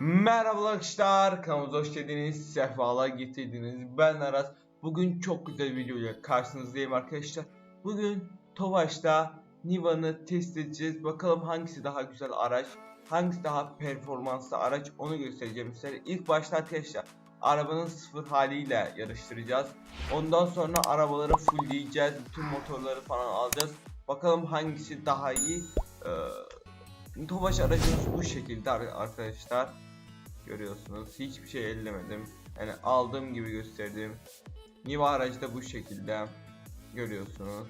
Merhaba arkadaşlar, kanalımıza hoş geldiniz, sefalar getirdiniz. Ben Aras. Bugün çok güzel bir videoyla karşınızdayım arkadaşlar. Bugün Tofaş'ta Niva'nı test edeceğiz. Bakalım hangisi daha güzel araç, hangisi daha performanslı araç onu göstereceğim size. İlk başta arkadaşlar arabanın sıfır haliyle yarıştıracağız. Ondan sonra arabaları fullleyeceğiz, bütün motorları falan alacağız. Bakalım hangisi daha iyi. Ee, Tofaş aracımız bu şekilde ar- arkadaşlar. Görüyorsunuz hiçbir şey ellemedim. Yani aldığım gibi gösterdim. Niva aracı da bu şekilde. Görüyorsunuz.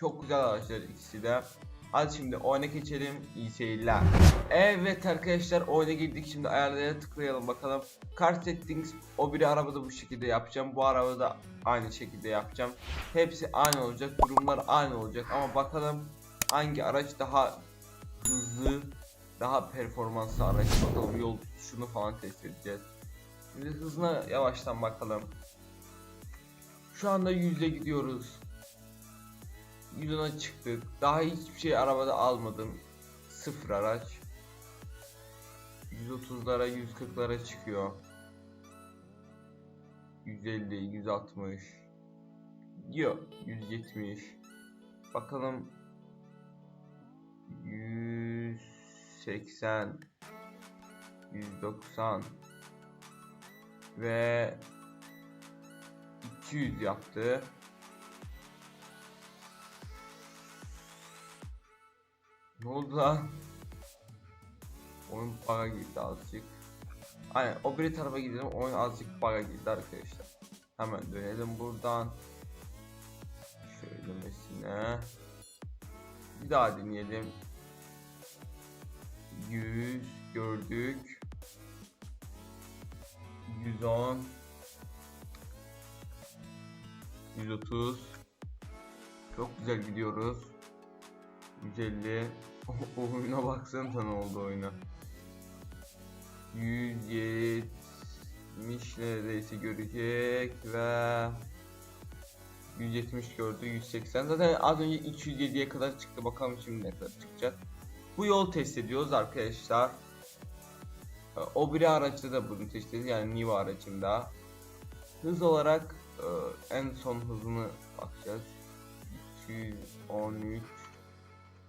Çok güzel araçlar ikisi de. Hadi şimdi oyuna geçelim. İyi seyirler. Evet arkadaşlar oyuna girdik. Şimdi ayarlara tıklayalım bakalım. Car settings o biri arabada bu şekilde yapacağım. Bu arabada aynı şekilde yapacağım. Hepsi aynı olacak. Durumlar aynı olacak. Ama bakalım hangi araç daha hızlı daha performanslı araç bakalım yol tutuşunu falan test edeceğiz. Şimdi hızına yavaştan bakalım. Şu anda 100'e gidiyoruz. 110'a çıktık. Daha hiçbir şey arabada almadım. Sıfır araç. 130'lara 140'lara çıkıyor. 150, 160. Yok, 170. Bakalım 180 190 ve 200 yaptı. Ne oldu lan? Oyun bug'a girdi azıcık. Aynen o bir tarafa gidelim. Oyun azıcık bug'a girdi arkadaşlar. Hemen dönelim buradan. Şöyle mesela. Bir daha deneyelim. 100 gördük. 110 130 Çok güzel gidiyoruz. 150 O oyuna baksanıza ne oldu oyuna. 170 neredeyse görecek ve 170 gördü 180 zaten az önce 207'ye kadar çıktı bakalım şimdi ne kadar çıkacak bu yol test ediyoruz arkadaşlar Ee, o biri araçta da bunu test ediyoruz yani Niva aracında hız olarak e, en son hızını bakacağız 213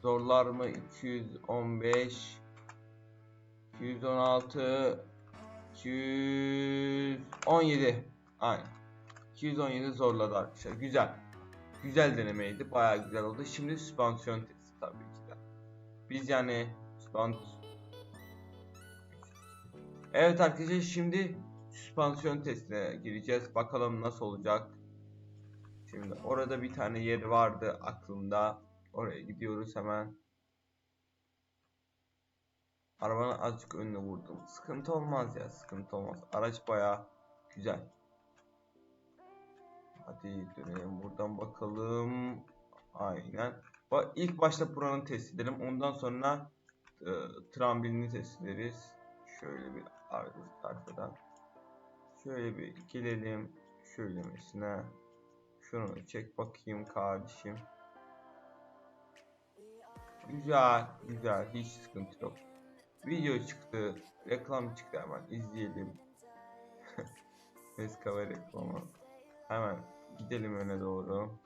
zorlar mı 215 216 217 aynen 217 zorladı arkadaşlar. Güzel. Güzel denemeydi. Bayağı güzel oldu. Şimdi süspansiyon testi tabii ki. Biz yani süspans Evet arkadaşlar şimdi süspansiyon testine gireceğiz. Bakalım nasıl olacak. Şimdi orada bir tane yer vardı aklımda. Oraya gidiyoruz hemen. Arabanın azıcık önüne vurdum. Sıkıntı olmaz ya, sıkıntı olmaz. Araç bayağı güzel. Hadi dönelim buradan bakalım. Aynen. İlk başta buranın test edelim. Ondan sonra e, trambolini test ederiz. Şöyle bir arka arkadan. Şöyle bir gelelim. Şöyle mesela. Şunu çek bakayım kardeşim. Güzel, güzel. Hiç sıkıntı yok. Video çıktı. Reklam çıktı hemen. izleyelim. Eskava reklamı. Hemen gidelim öne doğru.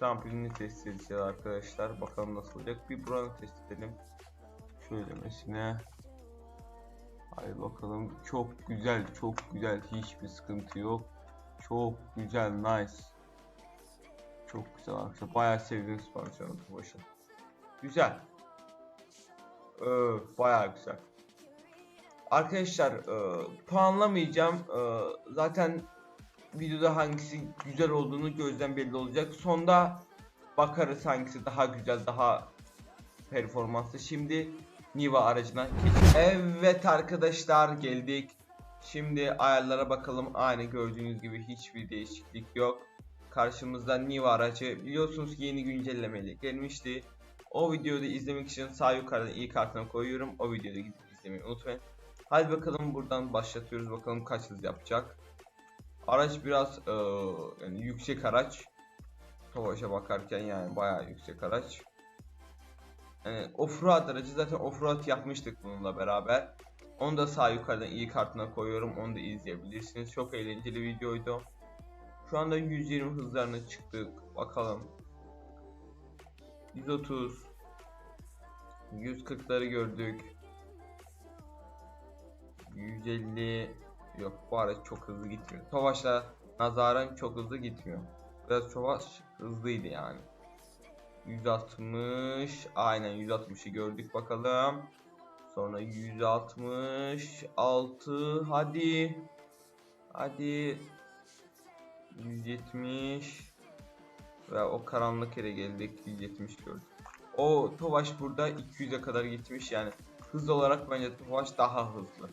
Trampolini test edeceğiz arkadaşlar. Bakalım nasıl olacak. Bir buranı test edelim. Şöyle mesela. Haydi bakalım. Çok güzel, çok güzel. Hiçbir sıkıntı yok. Çok güzel, nice. Çok güzel arkadaşlar. Bayağı sevdim süspansiyonu başa. Güzel. Öf, bayağı güzel. Arkadaşlar e, puanlamayacağım. E, zaten videoda hangisi güzel olduğunu gözden belli olacak. Sonda bakarız hangisi daha güzel, daha performanslı. Şimdi Niva aracına geç. Evet arkadaşlar geldik. Şimdi ayarlara bakalım. Aynı gördüğünüz gibi hiçbir değişiklik yok. Karşımızda Niva aracı. Biliyorsunuz ki yeni güncellemeyle gelmişti. O videoyu da izlemek için sağ yukarıda ilk kartına koyuyorum. O videoda gidip izlemeyi unutmayın. Hadi bakalım buradan başlatıyoruz. Bakalım kaç hız yapacak. Araç biraz eee, yani yüksek araç. Tofaş'a bakarken yani bayağı yüksek araç. Yani offroad aracı zaten offroad yapmıştık bununla beraber. Onu da sağ yukarıdan iyi kartına koyuyorum. Onu da izleyebilirsiniz. Çok eğlenceli videoydu. Şu anda 120 hızlarına çıktık. Bakalım. 130 140'ları gördük. 150 yok bu araç çok hızlı gitmiyor. Tofaş'la nazaran çok hızlı gitmiyor. Biraz Tofaş hızlıydı yani. 160 aynen 160'ı gördük bakalım. Sonra 166 hadi. Hadi. 170 ve o karanlık yere geldik 170 gördük. O Tovaş burada 200'e kadar gitmiş yani hız olarak bence Tovaş daha hızlı.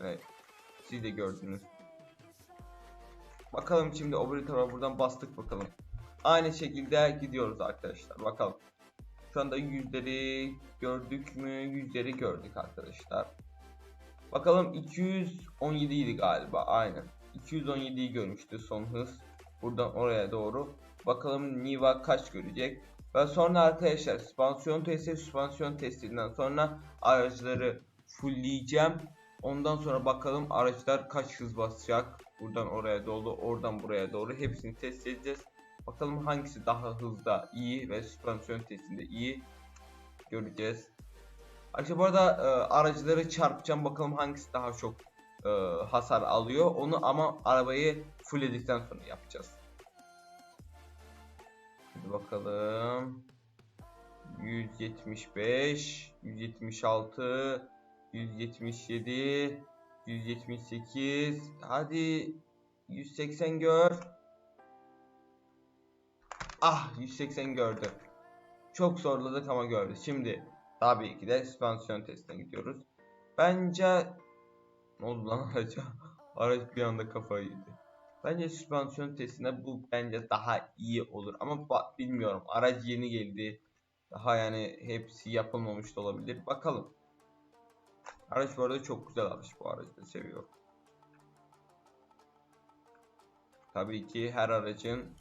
Evet. Siz de gördünüz. Bakalım şimdi tarafa buradan bastık bakalım. Aynı şekilde gidiyoruz arkadaşlar. Bakalım. Şu anda yüzleri gördük mü? Yüzleri gördük arkadaşlar. Bakalım 217 idi galiba. Aynen. 217'yi görmüştü son hız. Buradan oraya doğru. Bakalım Niva kaç görecek. Ve sonra arkadaşlar süspansiyon testi, süspansiyon testinden sonra araçları fullleyeceğim. Ondan sonra bakalım araçlar kaç hız basacak. Buradan oraya doğru, oradan buraya doğru hepsini test edeceğiz. Bakalım hangisi daha hızda iyi ve süspansiyon testinde iyi göreceğiz. Arkadaşlar bu arada e, aracıları çarpacağım bakalım hangisi daha çok e, hasar alıyor. Onu ama arabayı fullledikten sonra yapacağız. Hadi bakalım. 175, 176, 177, 178. Hadi 180 gör. Ah 180 gördü. Çok zorladık ama gördü. Şimdi tabii ki de süspansiyon testine gidiyoruz. Bence ne oldu lan araca? Araç bir anda kafayı yedi. Bence süspansiyon testine bu bence daha iyi olur ama bilmiyorum. Araç yeni geldi. Daha yani hepsi yapılmamış da olabilir. Bakalım. Araç bu arada çok güzel araç. Bu aracı da seviyorum. Tabii ki her aracın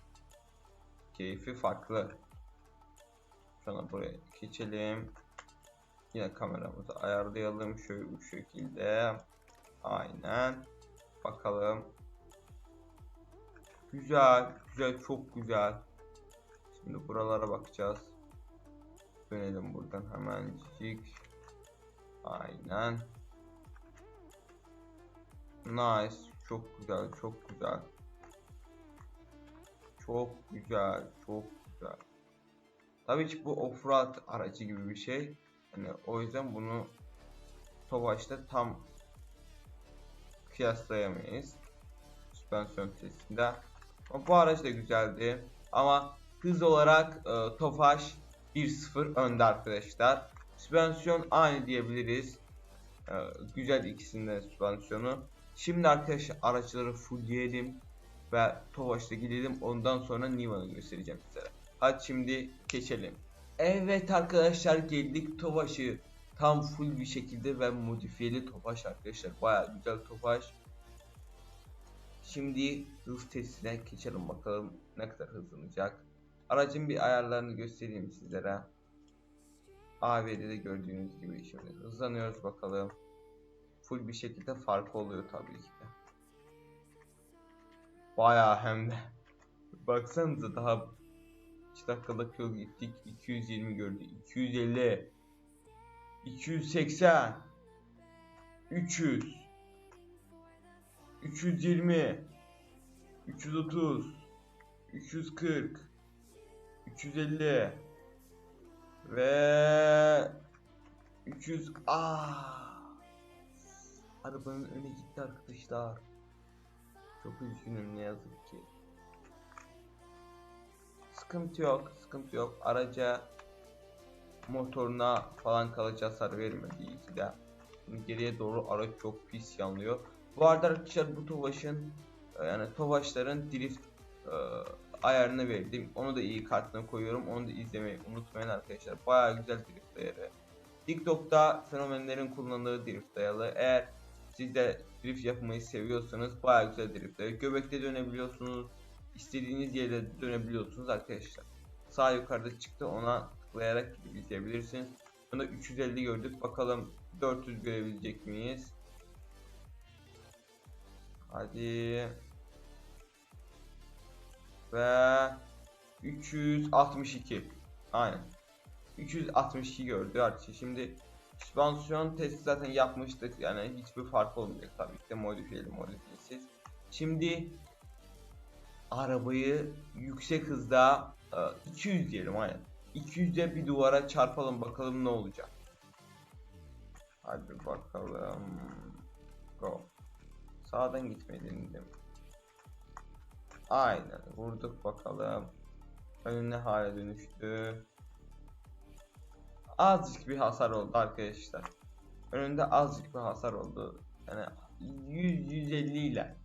keyfi farklı. Şuna buraya geçelim. Yine kameramızı ayarlayalım şöyle bu şekilde. Aynen. Bakalım. Güzel, güzel, çok güzel. Şimdi buralara bakacağız. Dönelim buradan hemencik. Aynen. Nice. Çok güzel, çok güzel. Çok güzel, çok güzel. Tabii ki bu offroad aracı gibi bir şey. Yani o yüzden bunu Tofaş'ta tam kıyaslayamayız. Süspansiyon testinde. Ama bu araç da güzeldi. Ama hız olarak e, Tofaş 1-0 önde arkadaşlar. Süspansiyon aynı diyebiliriz. E, güzel ikisinde süspansiyonu. Şimdi arkadaşlar araçları fullleyelim ve Tofaş'ta gidelim. Ondan sonra Niva'nı göstereceğim size. Hadi şimdi geçelim. Evet arkadaşlar geldik Tofaş'ı tam full bir şekilde ve modifiyeli Tofaş arkadaşlar. Baya güzel Tofaş. Şimdi hız testine geçelim bakalım ne kadar hızlanacak. Aracın bir ayarlarını göstereyim sizlere. AVD'de gördüğünüz gibi şimdi hızlanıyoruz bakalım. Full bir şekilde farkı oluyor tabii ki de. Bayağı hem de. Baksanıza daha 2 dakikalık yol gittik. 220 gördü. 250 280 300 320 330 340 350 ve 300 ah! Arabanın öne gitti arkadaşlar. Çok üzgünüm ne yazık ki. Sıkıntı yok sıkıntı yok. Araca motoruna falan kalıcı hasar vermedi iyi ki de. Geriye doğru araç çok pis yanlıyor bu arada arkadaşlar bu Tofaş'ın e, yani Tofaş'ların drift e, ayarını verdim. Onu da iyi kartına koyuyorum. Onu da izlemeyi unutmayın arkadaşlar. Baya güzel drift ayarı. TikTok'ta fenomenlerin kullandığı drift ayarı. Eğer siz de drift yapmayı seviyorsanız baya güzel drift ayarı. Göbekte dönebiliyorsunuz. İstediğiniz yerde dönebiliyorsunuz arkadaşlar. Sağ yukarıda çıktı ona tıklayarak gidip izleyebilirsiniz. Sonra 350 gördük. Bakalım 400 görebilecek miyiz? Hadi. Ve 362. Aynen. 362 gördü artık. Şimdi süspansiyon testi zaten yapmıştık. Yani hiçbir fark olmayacak tabii ki de modifiyeli modifiyesiz. Şimdi arabayı yüksek hızda e, 200 diyelim aynen. 200'e bir duvara çarpalım bakalım ne olacak. Hadi bakalım. Go. Sağdan gitmeyi denedim. Aynen vurduk bakalım. Önüne hale dönüştü. Azıcık bir hasar oldu arkadaşlar. Önünde azıcık bir hasar oldu. Yani 100-150 ile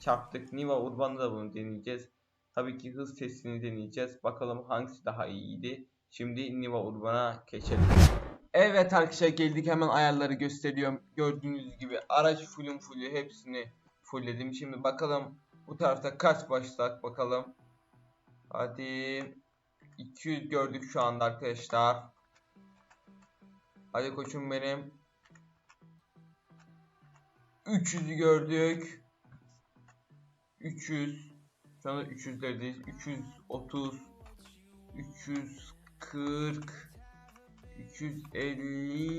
çarptık. Niva Urban'da da bunu deneyeceğiz. Tabii ki hız testini deneyeceğiz. Bakalım hangisi daha iyiydi. Şimdi Niva Urban'a geçelim. Evet arkadaşlar geldik hemen ayarları gösteriyorum. Gördüğünüz gibi araç fullüm fullü hepsini fullledim. Şimdi bakalım bu tarafta kaç başladık bakalım. Hadi 200 gördük şu anda arkadaşlar. Hadi koçum benim. 300'ü gördük. 300. Şu anda 300'lerdeyiz. 330. 340. 350.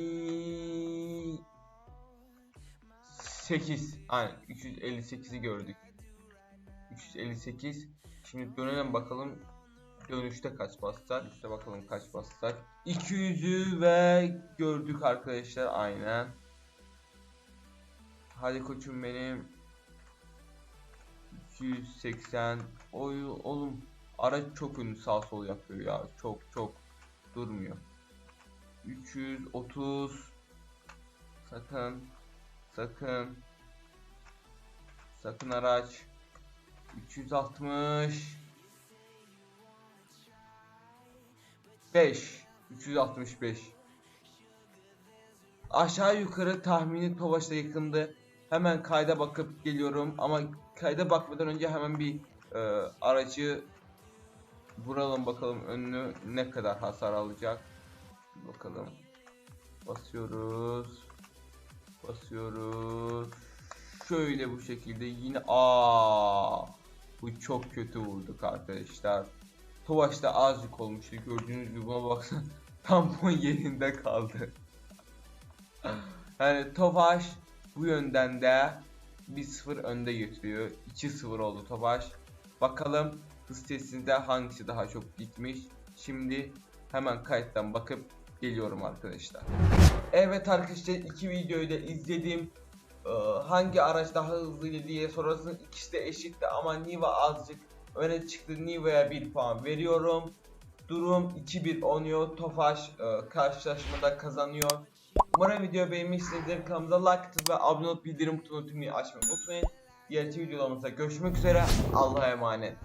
8. Aynen 358'i gördük. 358. Şimdi dönelim bakalım dönüşte kaç bassak. İşte bakalım kaç bassak. 200'ü ve gördük arkadaşlar aynen. Hadi koçum benim. 280. Oy oğlum araç çok ünlü sağ sol yapıyor ya. Çok çok durmuyor. 330 Sakın Sakın Sakın araç 360 5 365 Aşağı yukarı tahmini Tovaş'ta yakındı. Hemen kayda bakıp geliyorum ama kayda bakmadan önce hemen bir e, aracı vuralım bakalım önünü ne kadar hasar alacak. Bakalım. Basıyoruz. Basıyoruz. Şöyle bu şekilde yine aa bu çok kötü vurduk arkadaşlar. Tovaş'ta azıcık olmuştu gördüğünüz gibi buna baksana tampon yerinde kaldı. yani Tofaş bu yönden de 1-0 önde götürüyor. 2-0 oldu Tofaş. Bakalım hız testinde hangisi daha çok gitmiş. Şimdi hemen kayıttan bakıp geliyorum arkadaşlar. Evet arkadaşlar iki videoyu da izledim. Ee, hangi araç daha hızlıydı diye sorarsanız ikisi de eşitti ama Niva azıcık öne çıktı. Niva'ya 1 puan veriyorum. Durum 2-1 oynuyor. Tofaş e, karşılaşmada kazanıyor. Umarım video beğenmişsinizdir. Kanalımıza like atıp ve abone olup bildirim butonunu tümünü açmayı unutmayın. Diğer videolarımızda görüşmek üzere. Allah'a emanet.